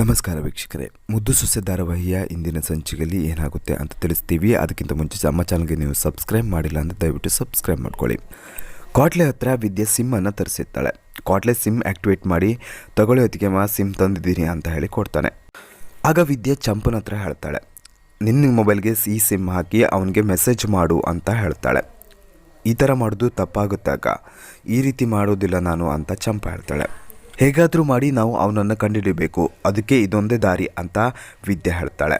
ನಮಸ್ಕಾರ ವೀಕ್ಷಕರೇ. ಮುದ್ದು ಸೊಸೆ ಧಾರಾವಾಹಿಯ ಇಂದಿನ ಸಂಚಿಕೆಯಲ್ಲಿ ಏನಾಗುತ್ತೆ ಅಂತ ತಿಳಿಸ್ತೀವಿ. ಅದಕ್ಕಿಂತ ಮುಂಚೆ ನಮ್ಮ ಚಾನಲ್ಗೆ ನೀವು ಸಬ್ಸ್ಕ್ರೈಬ್ ಮಾಡಿಲ್ಲ ಅಂದರೆ ದಯವಿಟ್ಟು ಸಬ್ಸ್ಕ್ರೈಬ್ ಮಾಡ್ಕೊಳ್ಳಿ. ಕಾಟ್ಲೆ ಹತ್ರ ವಿದ್ಯೆ ಸಿಮ್ಮನ್ನು ತರಿಸಿರ್ತಾಳೆ. ಕಾಟ್ಲೆ ಸಿಮ್ ಆ್ಯಕ್ಟಿವೇಟ್ ಮಾಡಿ, ತಗೊಳ್ಳೋ ಹೊತ್ತಿಗೆ ಮಾ, ಸಿಮ್ ತಂದಿದ್ದೀನಿ ಅಂತ ಹೇಳಿ ಕೊಡ್ತಾನೆ. ಆಗ ವಿದ್ಯೆ ಚಂಪನ ಹತ್ರ ಹೇಳ್ತಾಳೆ. ನಿನ್ನ ಮೊಬೈಲ್ಗೆ ಸಿ ಸಿಮ್ ಹಾಕಿ ಅವನಿಗೆ ಮೆಸೇಜ್ ಮಾಡು ಅಂತ ಹೇಳ್ತಾಳೆ. ಈ ಥರ ಮಾಡೋದು ತಪ್ಪಾಗುತ್ತಾಗ ಈ ರೀತಿ ಮಾಡೋದಿಲ್ಲ ನಾನು ಅಂತ ಚಂಪ ಹೇಳ್ತಾಳೆ. ಹೇಗಾದರೂ ಮಾಡಿ ನಾವು ಅವನನ್ನು ಕಂಡುಹಿಡಿಬೇಕು ಅದಕ್ಕೆ ಇದೊಂದೇ ದಾರಿ ಅಂತ ವಿದ್ಯೆ ಹೇಳ್ತಾಳೆ.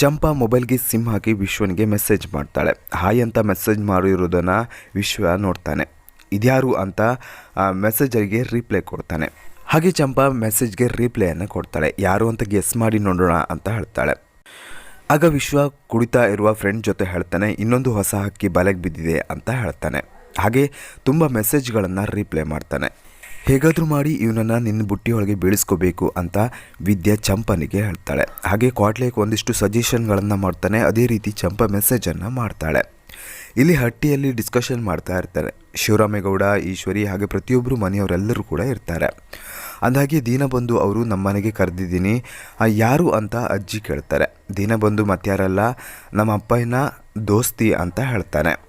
ಚಂಪಾ ಮೊಬೈಲ್ಗೆ ಸಿಮ್ ಹಾಕಿ ವಿಶ್ವನಿಗೆ ಮೆಸೇಜ್ ಮಾಡ್ತಾಳೆ. ಹಾಯ್ ಅಂತ ಮೆಸೇಜ್ ಮಾಡಿರೋದನ್ನು ವಿಶ್ವ ನೋಡ್ತಾನೆ. ಇದ್ಯಾರು ಅಂತ ಮೆಸೇಜರಿಗೆ ರಿಪ್ಲೈ ಕೊಡ್ತಾನೆ. ಹಾಗೆ ಚಂಪಾ ಮೆಸೇಜ್ಗೆ ರಿಪ್ಲೈಯನ್ನು ಕೊಡ್ತಾಳೆ. ಯಾರು ಅಂತ ಗೆಸ್ ಮಾಡಿ ನೋಡೋಣ ಅಂತ ಹೇಳ್ತಾಳೆ. ಆಗ ವಿಶ್ವ ಕುಡಿತಾ ಇರುವ ಫ್ರೆಂಡ್ ಜೊತೆ ಹೇಳ್ತಾನೆ, ಇನ್ನೊಂದು ಹೊಸ ಹಕ್ಕಿ ಬಲೆಗೆ ಬಿದ್ದಿದೆ ಅಂತ ಹೇಳ್ತಾನೆ. ಹಾಗೆ ತುಂಬ ಮೆಸೇಜ್ಗಳನ್ನು ರಿಪ್ಲೈ ಮಾಡ್ತಾನೆ. ಹೇಗಾದರೂ ಮಾಡಿ ಇವನನ್ನು ನಿನ್ನ ಬುಟ್ಟಿಯೊಳಗೆ ಬೀಳಿಸ್ಕೋಬೇಕು ಅಂತ ವಿದ್ಯಾ ಚಂಪನಿಗೆ ಹೇಳ್ತಾಳೆ. ಹಾಗೆ ಕ್ವಾಟ್ಲೇಕ್ ಒಂದಿಷ್ಟು ಸಜೆಷನ್ಗಳನ್ನು ಮಾಡ್ತಾನೆ. ಅದೇ ರೀತಿ ಚಂಪ ಮೆಸೇಜನ್ನು ಮಾಡ್ತಾಳೆ. ಇಲ್ಲಿ ಹಟ್ಟಿಯಲ್ಲಿ ಡಿಸ್ಕಷನ್ ಮಾಡ್ತಾ ಇರ್ತಾರೆ. ಶಿವರಾಮೇಗೌಡ, ಈಶ್ವರಿ ಹಾಗೆ ಪ್ರತಿಯೊಬ್ಬರು ಮನೆಯವರೆಲ್ಲರೂ ಕೂಡ ಇರ್ತಾರೆ. ಅಂದಾಗೆ ದೀನಬಂಧು ಅವರು, ನಮ್ಮ ಮನೆಗೆ ಕರೆದಿದ್ದೀನಿ. ಯಾರು ಅಂತ ಅಜ್ಜಿ ಕೇಳ್ತಾರೆ. ದೀನಬಂಧು ಮತ್ತಾರಲ್ಲ? ನಮ್ಮ ಅಪ್ಪಯ್ಯನ ದೋಸ್ತಿ ಅಂತ ಹೇಳ್ತಾನೆ.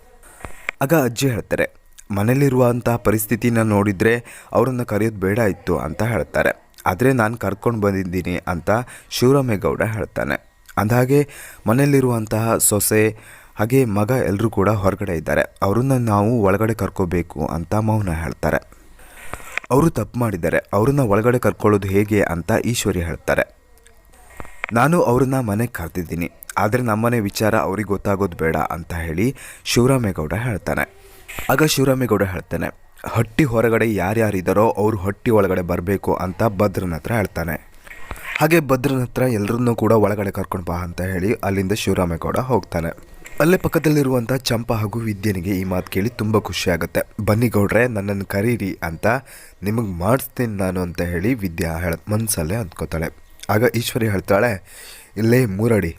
ಆಗ ಅಜ್ಜಿ ಹೇಳ್ತಾರೆ ಮನೇಲಿರುವಂಥ ಪರಿಸ್ಥಿತಿನ ನೋಡಿದರೆ ಅವರನ್ನು ಕರೆಯೋದು ಬೇಡ ಇತ್ತು ಅಂತ ಹೇಳ್ತಾರೆ. ಆದರೆ ನಾನು ಕರ್ಕೊಂಡು ಬಂದಿದ್ದೀನಿ ಅಂತ ಶಿವರಾಮೇಗೌಡ ಹೇಳ್ತಾನೆ. ಅಂದಹಾಗೆ ಮನೆಯಲ್ಲಿರುವಂತಹ ಸೊಸೆ, ಹಾಗೆ ಮಗ ಎಲ್ಲರೂ ಕೂಡ ಹೊರಗಡೆ ಇದ್ದಾರೆ. ಅವರನ್ನು ನಾವು ಒಳಗಡೆ ಕರ್ಕೋಬೇಕು ಅಂತ ಮೌನ ಹೇಳ್ತಾರೆ. ಅವರು ತಪ್ಪು ಮಾಡಿದ್ದಾರೆ. ಅವ್ರನ್ನ ಒಳಗಡೆ ಕರ್ಕೊಳ್ಳೋದು ಹೇಗೆ ಅಂತ ಈಶ್ವರಿ ಹೇಳ್ತಾರೆ. ನಾನು ಅವ್ರನ್ನ ಮನೆಗೆ ಕರೆದಿದ್ದೀನಿ. ಆದರೆ ನಮ್ಮನೆ ವಿಚಾರ ಅವ್ರಿಗೆ ಗೊತ್ತಾಗೋದು ಬೇಡ ಅಂತ ಹೇಳಿ ಶಿವರಾಮೇಗೌಡ ಹೇಳ್ತಾನೆ. ಆಗ ಶಿವರಾಮೇಗೌಡ ಹೇಳ್ತಾನೆ, ಹಟ್ಟಿ ಹೊರಗಡೆ ಯಾರ್ಯಾರಿದ್ದಾರೋ ಅವರು ಹಟ್ಟಿ ಒಳಗಡೆ ಬರಬೇಕು ಅಂತ ಭದ್ರನ ಹತ್ರ ಹೇಳ್ತಾನೆ. ಹಾಗೆ ಭದ್ರನ ಹತ್ರ ಎಲ್ಲರನ್ನೂ ಕೂಡ ಒಳಗಡೆ ಕರ್ಕೊಂಡು ಬಾ ಅಂತ ಹೇಳಿ ಅಲ್ಲಿಂದ ಶಿವರಾಮೇಗೌಡ ಹೋಗ್ತಾನೆ. ಅಲ್ಲೇ ಪಕ್ಕದಲ್ಲಿರುವಂಥ ಚಂಪ ಹಾಗೂ ವಿದ್ಯನಿಗೆ ಈ ಮಾತು ಕೇಳಿ ತುಂಬ ಖುಷಿಯಾಗುತ್ತೆ ಬನ್ನಿ ಗೌಡ್ರೆ, ನನ್ನನ್ನು ಕರೀರಿ ಅಂತ ನಿಮಗೆ ಮಾಡಿಸ್ತೀನಿ ನಾನು ಅಂತ ಹೇಳಿ ವಿದ್ಯಾ ಹೇಳ ಮನಸ್ಸಲ್ಲೇ ಅಂದ್ಕೋತಾಳೆ. ಆಗ ಈಶ್ವರಿ ಹೇಳ್ತಾಳೆ, ಇಲ್ಲೇ ಮೂರಡಿ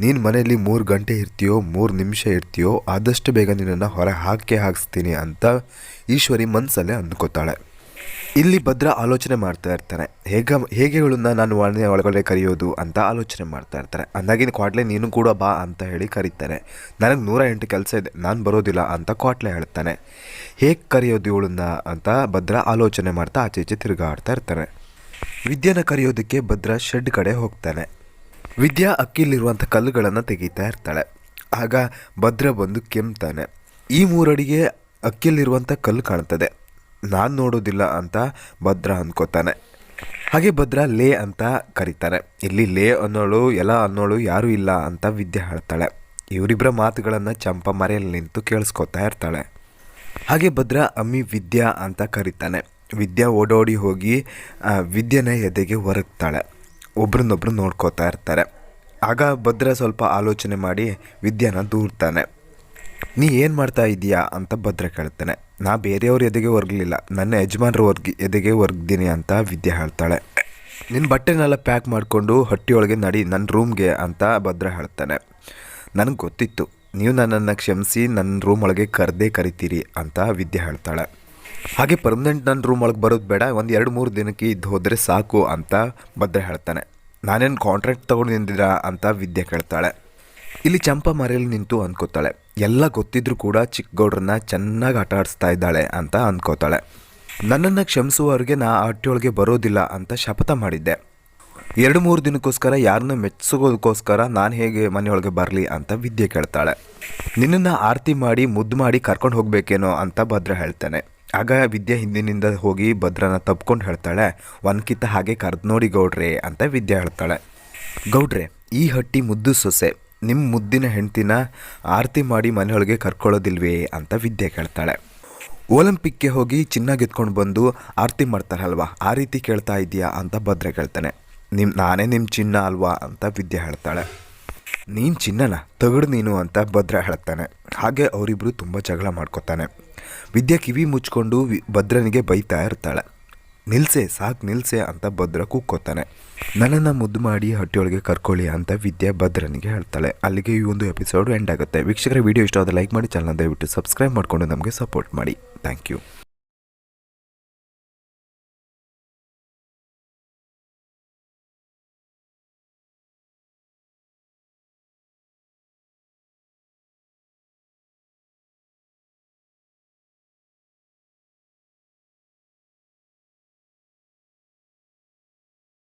ನೀನು ಮನೆಯಲ್ಲಿ ಮೂರು ಗಂಟೆ ಇರ್ತೀಯೋ, ಮೂರು ನಿಮಿಷ ಇರ್ತೀಯೋ, ಆದಷ್ಟು ಬೇಗ ನಿನ್ನನ್ನು ಹೊರ ಹಾಕೇ ಹಾಕಿಸ್ತೀನಿ ಅಂತ ಈಶ್ವರಿ ಮನಸ್ಸಲ್ಲೇ ಅಂದ್ಕೋತಾಳೆ. ಇಲ್ಲಿ ಭದ್ರ ಆಲೋಚನೆ ಮಾಡ್ತಾ ಇರ್ತಾನೆ. ಹೇಗ ಹೇಗೆ ಇವಳನ್ನ ನಾನು ಒಳಗೆ ಒಳಗಡೆ ಕರೆಯೋದು ಅಂತ ಆಲೋಚನೆ ಮಾಡ್ತಾ ಇರ್ತಾರೆ ಅಂದಾಗಿನ ಕ್ವಾಟ್ಲೆ ನೀನು ಕೂಡ ಬಾ ಅಂತ ಹೇಳಿ ಕರೀತಾನೆ. ನನಗೆ ನೂರ ಎಂಟು ಕೆಲಸ ಇದೆ, ನಾನು ಬರೋದಿಲ್ಲ ಅಂತ ಕ್ವಾಟ್ಲೆ ಹೇಳ್ತಾನೆ. ಹೇಗೆ ಕರೆಯೋದು ಇವಳನ್ನ ಅಂತ ಭದ್ರ ಆಲೋಚನೆ ಮಾಡ್ತಾ ಆಚೆ ಈಚೆ ತಿರುಗಾಡ್ತಾ ಇರ್ತಾನೆ. ವಿದ್ಯೆನ ಕರೆಯೋದಕ್ಕೆ ಭದ್ರ ಶೆಡ್ ಕಡೆ ಹೋಗ್ತಾನೆ. ವಿದ್ಯಾ ಅಕ್ಕಿಲಿರುವಂಥ ಕಲ್ಲುಗಳನ್ನು ತೆಗಿತಾ ಇರ್ತಾಳೆ. ಆಗ ಭದ್ರ ಬಂದು ಕೆಮ್ತಾನೆ. ಈ ಮೂರಡಿಗೆ ಅಕ್ಕಿಯಲ್ಲಿರುವಂಥ ಕಲ್ಲು ಕಾಣ್ತದೆ. ನಾನು ನೋಡೋದಿಲ್ಲ ಅಂತ ಭದ್ರ ಅಂದ್ಕೋತಾನೆ ಹಾಗೆ ಭದ್ರ ಲೇ ಅಂತ ಕರೀತಾರೆ. ಇಲ್ಲಿ ಲೇ ಅನ್ನೋಳು ಎಲ್ಲ ಅನ್ನೋಳು ಯಾರೂ ಇಲ್ಲ ಅಂತ ವಿದ್ಯೆ ಹೇಳ್ತಾಳೆ. ಇವರಿಬ್ಬರ ಮಾತುಗಳನ್ನು ಚಂಪ ಮರೆಯಲ್ಲಿ ನಿಂತು ಕೇಳಿಸ್ಕೊತಾ ಇರ್ತಾಳೆ. ಹಾಗೆ ಭದ್ರ ಅಮ್ಮಿ ವಿದ್ಯಾ ಅಂತ ಕರೀತಾನೆ. ವಿದ್ಯಾ ಓಡೋಡಿ ಹೋಗಿ ವಿದ್ಯೆನ ಎದೆಗೆ ಹೊರಗ್ತಾಳೆ ಒಬ್ರನ್ನೊಬ್ರು ನೋಡ್ಕೋತಾ ಇರ್ತಾರೆ. ಆಗ ಭದ್ರ ಸ್ವಲ್ಪ ಆಲೋಚನೆ ಮಾಡಿ ವಿದ್ಯಾನ ದೂರ್ತಾನೆ ನೀ ಏನು ಮಾಡ್ತಾ ಇದೀಯಾ ಅಂತ ಭದ್ರ ಕೇಳ್ತಾನೆ. ನಾ ಬೇರೆಯವ್ರ ಎದೆಗೆ ಒರ್ಗಲಿಲ್ಲ. ನನ್ನ ಯಜಮಾನ್ರ ವರ್ಗಿ ಎದೆಗೆ ಒರ್ಗ್ದೀನಿ ಅಂತ ವಿದ್ಯೆ ಹೇಳ್ತಾಳೆ. ನಿನ್ನ ಬಟ್ಟೆನೆಲ್ಲ ಪ್ಯಾಕ್ ಮಾಡಿಕೊಂಡು ಹಟ್ಟಿಯೊಳಗೆ ನಡಿ ನನ್ನ ರೂಮ್ಗೆ ಅಂತ ಭದ್ರ ಹೇಳ್ತಾನೆ. ನನಗೆ ಗೊತ್ತಿತ್ತು. ನೀವು ನನ್ನನ್ನು ಕ್ಷಮಿಸಿ ನನ್ನ ರೂಮ್ ಒಳಗೆ ಕರೆದೇ ಕರಿತೀರಿ ಅಂತ ವಿದ್ಯೆ ಹೇಳ್ತಾಳೆ. ಹಾಗೆ ಪರ್ಮನೆಂಟ್ ನನ್ನ ರೂಮ್ ಒಳಗೆ ಬರೋದು ಬೇಡ, ಒಂದು ಎರಡು ಮೂರು ದಿನಕ್ಕೆ ಇದ್ದು ಹೋದರೆ ಸಾಕು ಅಂತ ಭದ್ರ ಹೇಳ್ತಾನೆ. ನಾನೇನು ಕಾಂಟ್ರಾಕ್ಟ್ ತೊಗೊಂಡು ನಿಂತಿದ್ರಾ ಅಂತ ವಿದ್ಯೆ ಕೇಳ್ತಾಳೆ. ಇಲ್ಲಿ ಚಂಪಾ ಮರೆಯಲ್ಲಿ ನಿಂತು ಅಂದ್ಕೋತಾಳೆ ಎಲ್ಲ ಗೊತ್ತಿದ್ರೂ ಕೂಡ ಚಿಕ್ಕಗೌಡ್ರನ್ನ ಚೆನ್ನಾಗಿ ಆಟ ಆಡಿಸ್ತಾ ಇದ್ದಾಳೆ ಅಂತ ಅಂದ್ಕೋತಾಳೆ ನನ್ನನ್ನು ಕ್ಷಮಿಸುವವರಿಗೆ ನಾ ಆಟಿಯೊಳಗೆ ಬರೋದಿಲ್ಲ ಅಂತ ಶಪಥ ಮಾಡಿದ್ದೆ. ಎರಡು ಮೂರು ದಿನಕ್ಕೋಸ್ಕರ ಯಾರನ್ನ ಮೆಚ್ಚಿಸೋದಕ್ಕೋಸ್ಕರ ನಾನು ಹೇಗೆ ಮನೆಯೊಳಗೆ ಬರಲಿ ಅಂತ ವಿದ್ಯೆ ಕೇಳ್ತಾಳೆ. ನಿನ್ನನ್ನು ಆರತಿ ಮಾಡಿ, ಮುದ್ದು ಮಾಡಿ ಕರ್ಕೊಂಡು ಹೋಗಬೇಕೇನೋ ಅಂತ ಭದ್ರ ಹೇಳ್ತಾನೆ. ಆಗ ವಿದ್ಯಾ ಹಿಂದಿನಿಂದ ಹೋಗಿ ಭದ್ರನ ತಪ್ಕೊಂಡು ಹೇಳ್ತಾಳೆ ಒನ್ಕಿತ್ತ ಹಾಗೆ ಕರೆದು ನೋಡಿ ಗೌಡ್ರೆ ಅಂತ ವಿದ್ಯಾ ಹೇಳ್ತಾಳೆ. ಗೌಡ್ರೆ, ಈ ಹಟ್ಟಿ ಮುದ್ದು ಸೊಸೆ ನಿಮ್ಮ ಮುದ್ದಿನ ಹೆಂಡ್ತಿನ ಆರತಿ ಮಾಡಿ ಮನೆಯೊಳಗೆ ಕರ್ಕೊಳ್ಳೋದಿಲ್ವೇ ಅಂತ ವಿದ್ಯೆ ಕೇಳ್ತಾಳೆ. ಒಲಿಂಪಿಕ್ಗೆ ಹೋಗಿ ಚಿನ್ನ ಗೆದ್ಕೊಂಡು ಬಂದು ಆರತಿ ಮಾಡ್ತಾರಲ್ವಾ, ಆ ರೀತಿ ಕೇಳ್ತಾ ಇದೆಯಾ ಅಂತ ಭದ್ರೆ ಕೇಳ್ತಾನೆ. ನಿಮ್ಮ ನಾನೇ ನಿಮ್ಮ ಚಿನ್ನ ಅಲ್ವಾ ಅಂತ ವಿದ್ಯೆ ಹೇಳ್ತಾಳೆ. ನೀನು ಚಿನ್ನನ? ತಗಡು ನೀನು ಅಂತ ಭದ್ರ ಹೇಳ್ತಾನೆ. ಹಾಗೆ ಅವರಿಬ್ಬರು ತುಂಬ ಜಗಳ ಮಾಡ್ಕೋತಾನೆ. ವಿದ್ಯೆ ಕಿವಿ ಮುಚ್ಕೊಂಡು ಭದ್ರನಿಗೆ ಬೈತಾ ಇರ್ತಾಳೆ. ನಿಲ್ಸೆ, ಸಾಕು ನಿಲ್ಸೆ ಅಂತ ಭದ್ರ ಕೂಕ್ಕೋತಾನೆ ನನ್ನನ್ನು ಮುದ್ದು ಮಾಡಿ ಹಟ್ಟಿಯೊಳಗೆ ಕರ್ಕೊಳ್ಳಿ ಅಂತ ವಿದ್ಯಾ ಭದ್ರನಿಗೆ ಹೇಳ್ತಾಳೆ. ಅಲ್ಲಿಗೆ ಈ ಒಂದು ಎಪಿಸೋಡ್ ಎಂಡ್ ಆಗುತ್ತೆ. ವೀಕ್ಷಕರ ವಿಡಿಯೋ ಇಷ್ಟ ಆದರೆ ಲೈಕ್ ಮಾಡಿ ಚಾನಲ್ ದಯವಿಟ್ಟು ಸಬ್ಸ್ಕ್ರೈಬ್ ಮಾಡಿಕೊಂಡು ನಮಗೆ ಸಪೋರ್ಟ್ ಮಾಡಿ. Thank you